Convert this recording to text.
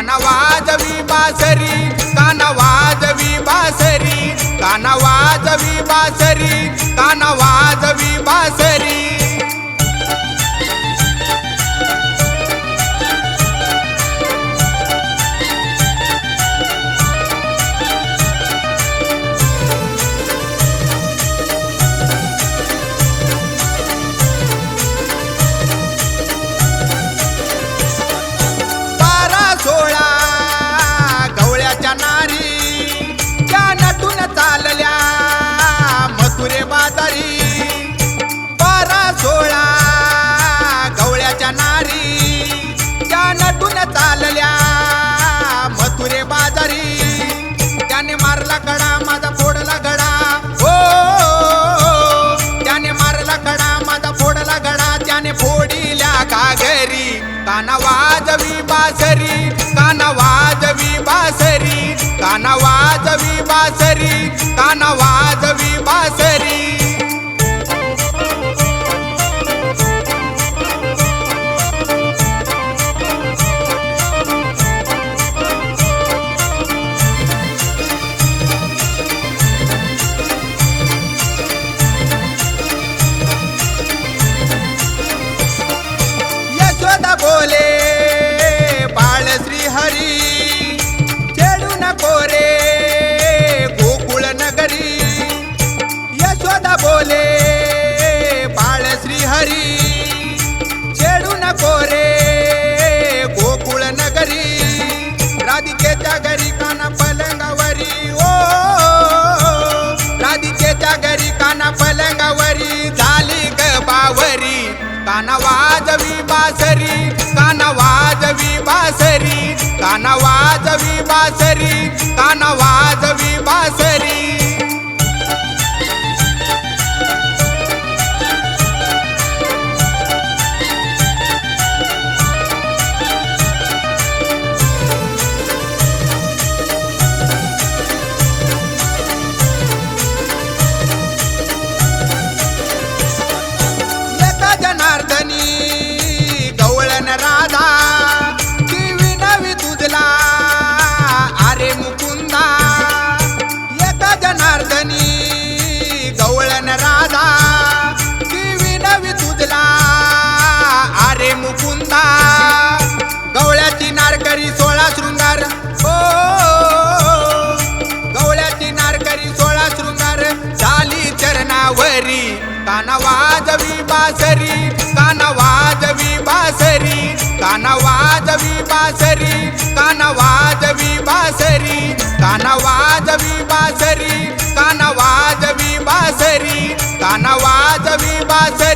बासरी काना वाजवी बासरी काना वाजवी बासरी काना वाजवी बासरी काना वाजवी बासरी गवळ्याच्या त्या नटून चालल्या मथुरे बाजारी. त्याने मारला कडा माझा फोडला गडा. हो त्याने मारला कडा माझा फोडला गडा. त्याने फोडिल्या घागरी काना वाजवी बासरी काना वाजवी बासरी काना वाजवी बासरी काना वाजवी बासरी काना वाजवी बासरी काना वाजवी बासरी काना जनार्दनी गवळण राधा ती विनवी तुझला अरे मुकुंदा. गवळ्याची नारकरी सोळा शृंगार हो. गवळ्याची नारकरी सोळा शृंगार झाली चरणावरी. काना वाजवी बासरी काना वाजवी बासरी काना वाजवी बासरी कानवाजवी बासरी कानवाजवी बासरी.